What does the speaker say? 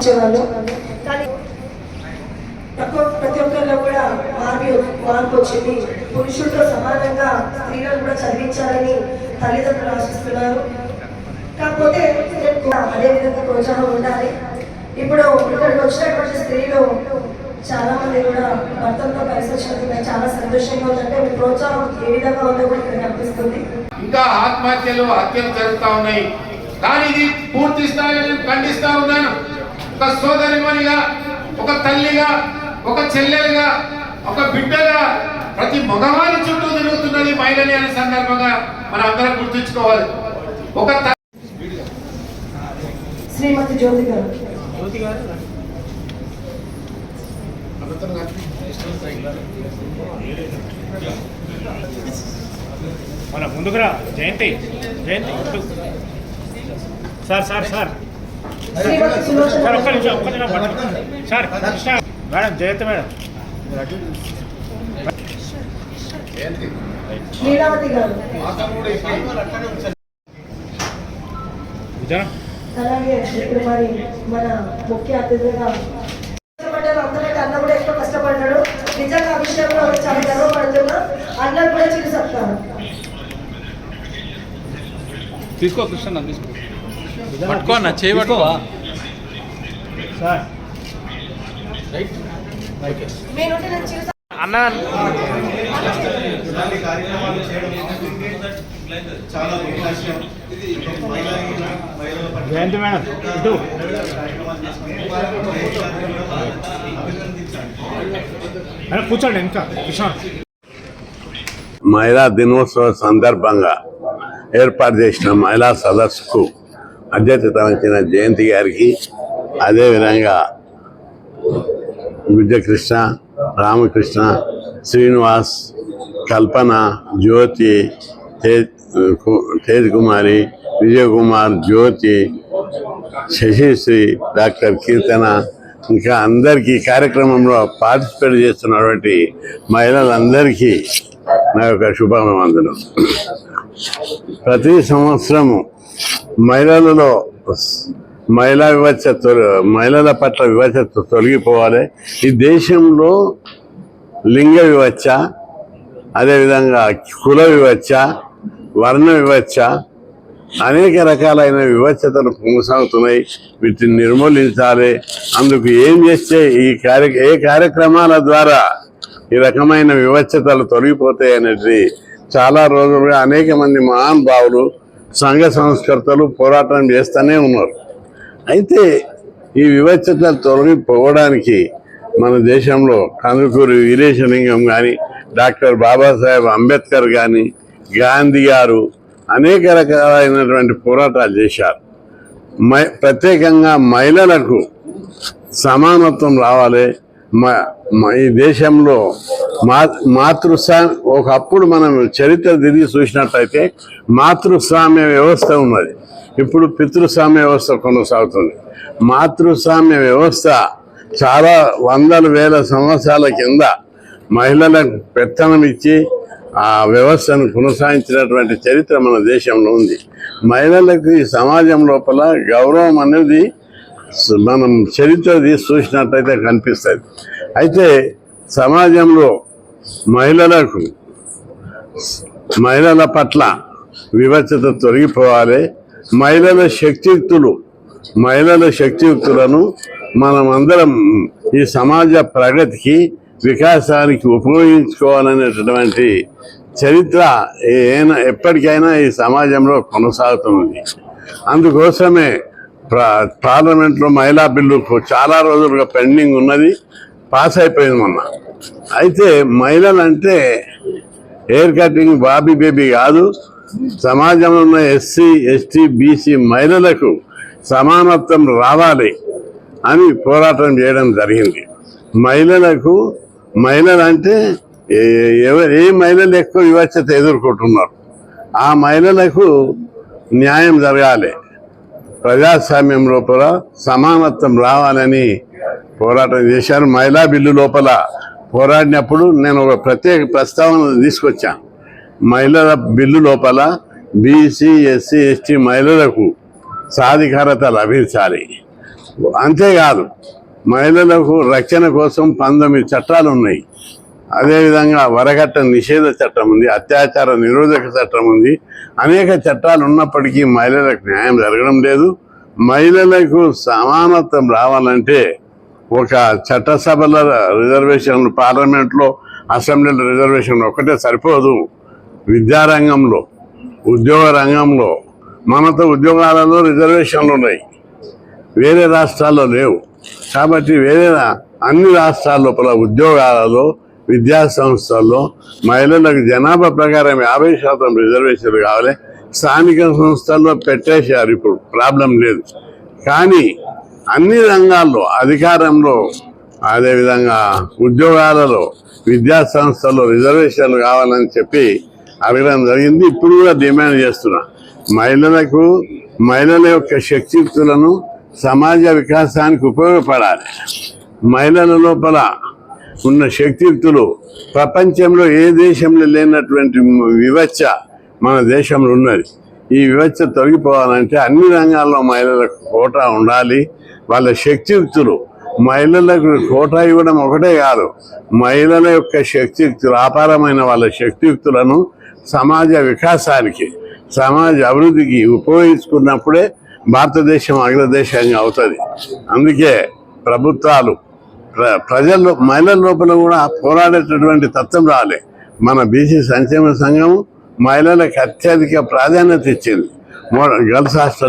వచ్చేవాళ్ళు కానీ ప్రతి ఒక్కరిలో కూడా మార్పు మార్పు వచ్చింది. పురుషులతో సమానంగా స్త్రీలను కూడా చదివించాలని తల్లిదండ్రులు ఆశిస్తున్నారు. కాకపోతే అదే విధంగా ప్రోత్సాహం ఉండాలి. ఇప్పుడు ఇక్కడికి వచ్చినటువంటి స్త్రీలు చాలా మంది కూడా భర్తలతో కలిసి వచ్చినందుకు చాలా సంతోషంగా ఉందంటే మీ ప్రోత్సాహం ఏ విధంగా ఉందో కూడా ఇక్కడ కనిపిస్తుంది. ఇంకా ఆత్మహత్యలు హత్యలు జరుగుతా ఉన్నాయి. కానీ ఇది పూర్తి స్థాయిలో ఖండిస్తా ఉన్నాను. ఒక సోదరిమణిగా ఒక తల్లిగా ఒక చెల్లెలుగా ఒక బిడ్డగా ప్రతి మగవారి చుట్టూ తిరుగుతున్నది మహిళని అనే సందర్భంగా మనం అందరం గుర్తుంచుకోవాలి. ఒక శ్రీమతి జ్యోతి గారు. మన ముందుకురా Jayanthi Jayanthi. Sir sir sir. Sir ఒక్క నిమిషం ఒక్క నిమిషం సార్ మేడం జయంతి మేడం అలాగే ఇప్పుడు మరి మన ముఖ్య అతిథిగా అందరికీ అన్న కూడా ఎక్కువ కష్టపడ్డాడు నిజంగా ఆ విషయంలో చాలా గర్వపడుతున్నా అన్న కూడా చిరు చెప్తాను తీసుకో కృష్ణ తీసుకో పట్టుకో. అన్న అన్న జయంతి మేడం? ఇటు. మేడం కూర్చోండి ఇంకా కృష్ణ మహిళా దినోత్సవ సందర్భంగా ఏర్పాటు చేసిన మహిళా సదస్సుకు అధ్యక్షత వచ్చిన జయంతి గారికి అదేవిధంగా విద్యకృష్ణ రామకృష్ణ శ్రీనివాస్ కల్పన జ్యోతి తేజ్ తేజ్ కుమారి విజయకుమార్ జ్యోతి శశిశ్రీ డాక్టర్ కీర్తన ఇంకా అందరికీ కార్యక్రమంలో పార్టిసిపేట్ చేస్తున్నటువంటి మహిళలందరికీ నా యొక్క శుభాభివందనం. ప్రతి సంవత్సరము మహిళలలో మహిళా వివక్ష మహిళల పట్ల వివక్ష తొలగిపోవాలి. ఈ దేశంలో లింగ వివక్ష అదేవిధంగా కుల వివక్ష వర్ణ వివక్ష అనేక రకాలైన వివక్షతలు కొనసాగుతున్నాయి. వీటిని నిర్మూలించాలి. అందుకు ఏం చేస్తే ఈ కార్య ఏ కార్యక్రమాల ద్వారా ఈ రకమైన వివక్షతలు తొలగిపోతాయి అనేది చాలా రోజులుగా అనేక మంది మహానుభావులు సంఘ సంస్కర్తలు పోరాటం చేస్తూనే ఉన్నారు. అయితే ఈ వివక్షతలు తొలగిపోవడానికి మన దేశంలో కందుకూరి వీరేశలింగం కానీ డాక్టర్ బాబాసాహెబ్ అంబేద్కర్ కానీ గాంధీ గారు అనేక రకాలైనటువంటి పోరాటాలు చేశారు. మై ప్రత్యేకంగా మహిళలకు సమానత్వం రావాలి ఈ దేశంలో మా మాతృస్వా ఒకప్పుడు మనం చరిత్ర తిరిగి చూసినట్లయితే మాతృస్వామ్య వ్యవస్థ ఉన్నది. ఇప్పుడు పితృస్వామ్య వ్యవస్థ కొనసాగుతుంది. మాతృస్వామ్య వ్యవస్థ చాలా వందల వేల సంవత్సరాల కింద మహిళలకు పెత్తనం ఇచ్చి ఆ వ్యవస్థను కొనసాగించినటువంటి చరిత్ర మన దేశంలో ఉంది. మహిళలకు ఈ సమాజం లోపల గౌరవం అనేది మనం చరిత్ర తీసి చూసినట్టయితే కనిపిస్తుంది. అయితే సమాజంలో మహిళలకు మహిళల పట్ల వివక్షత తొలగిపోవాలి. మహిళల శక్తియుక్తులు మహిళల శక్తియుక్తులను మనం అందరం ఈ సమాజ ప్రగతికి వికాసానికి ఉపయోగించుకోవాలనేటటువంటి చరిత్ర ఏనా ఎప్పటికైనా ఈ సమాజంలో కొనసాగుతుంది. అందుకోసమే పార్లమెంట్లో మహిళా బిల్లు చాలా రోజులుగా పెండింగ్ ఉన్నది పాస్ అయిపోయింది మొన్న. అయితే మహిళలు అంటే హెయిర్ కటింగ్ బాబీ బేబీ కాదు సమాజంలో ఉన్న ఎస్సీ ఎస్టీ బీసీ మహిళలకు సమానత్వం రావాలి అని పోరాటం చేయడం జరిగింది. మహిళలకు మహిళలు అంటే ఎవరు ఏ మహిళలు ఎక్కువ వివక్షత ఎదుర్కొంటున్నారు? ఆ మహిళలకు న్యాయం జరగాలి. ప్రజాస్వామ్యం లోపల సమానత్వం రావాలని పోరాటం చేశారు. మహిళా బిల్లు లోపల పోరాడినప్పుడు నేను ఒక ప్రత్యేక ప్రస్తావన తీసుకొచ్చాను. మహిళల బిల్లు లోపల బీసీ ఎస్సీ ఎస్టీ మహిళలకు సాధికారత లభించాలి. అంతేకాదు మహిళలకు రక్షణ కోసం పంతొమ్మిది చట్టాలు ఉన్నాయి. అదేవిధంగా వరగట్ట నిషేధ చట్టం ఉంది అత్యాచార నిరోధక చట్టం ఉంది. అనేక చట్టాలు ఉన్నప్పటికీ మహిళలకు న్యాయం జరగడం లేదు. మహిళలకు సమానత్వం రావాలంటే ఒక చట్టసభల రిజర్వేషన్లు పార్లమెంట్లో అసెంబ్లీల రిజర్వేషన్ ఒకటే సరిపోదు. విద్యారంగంలో ఉద్యోగ రంగంలో మనతో ఉద్యోగాలలో రిజర్వేషన్లు ఉన్నాయి. వేరే రాష్ట్రాల్లో లేవు. కాబట్టి వేరే రా- అన్ని రాష్ట్రాల లోపల ఉద్యోగాలలో విద్యా సంస్థల్లో మహిళలకు జనాభా ప్రకారం యాభై శాతం రిజర్వేషన్లు కావాలి. స్థానిక సంస్థల్లో పెట్టేశారు. ఇప్పుడు ప్రాబ్లం లేదు. కానీ అన్ని రంగాల్లో అధికారంలో అదేవిధంగా ఉద్యోగాలలో విద్యా సంస్థల్లో రిజర్వేషన్లు కావాలని చెప్పి అడగడం జరిగింది. ఇప్పుడు కూడా డిమాండ్ చేస్తున్నా. మహిళలకు మహిళల యొక్క శక్తియుక్తులను సమాజ వికాసానికి ఉపయోగపడాలి. మహిళల లోపల ఉన్న శక్తియుక్తులు ప్రపంచంలో ఏ దేశంలో లేనటువంటి వివచ్చ మన దేశంలో ఉన్నది. ఈ వివచ్చ తొలగిపోవాలంటే అన్ని రంగాల్లో మహిళలకు కోటా ఉండాలి. వాళ్ళ శక్తియుక్తులు మహిళలకు కోటా ఇవ్వడం ఒకటే కాదు. మహిళల యొక్క శక్తియుక్తులు అపారమైన వాళ్ళ శక్తియుక్తులను సమాజ వికాసానికి సమాజ అభివృద్ధికి ఉపయోగించుకున్నప్పుడే భారతదేశం అగ్రదేశంగా అవుతుంది. అందుకే ప్రభుత్వాలు ప్రజల్లో మహిళల లోపల కూడా పోరాడేటటువంటి తత్వం రాలే. మన బీసీ సంక్షేమ సంఘం మహిళలకు అత్యధిక ప్రాధాన్యత ఇచ్చింది. Girls hostel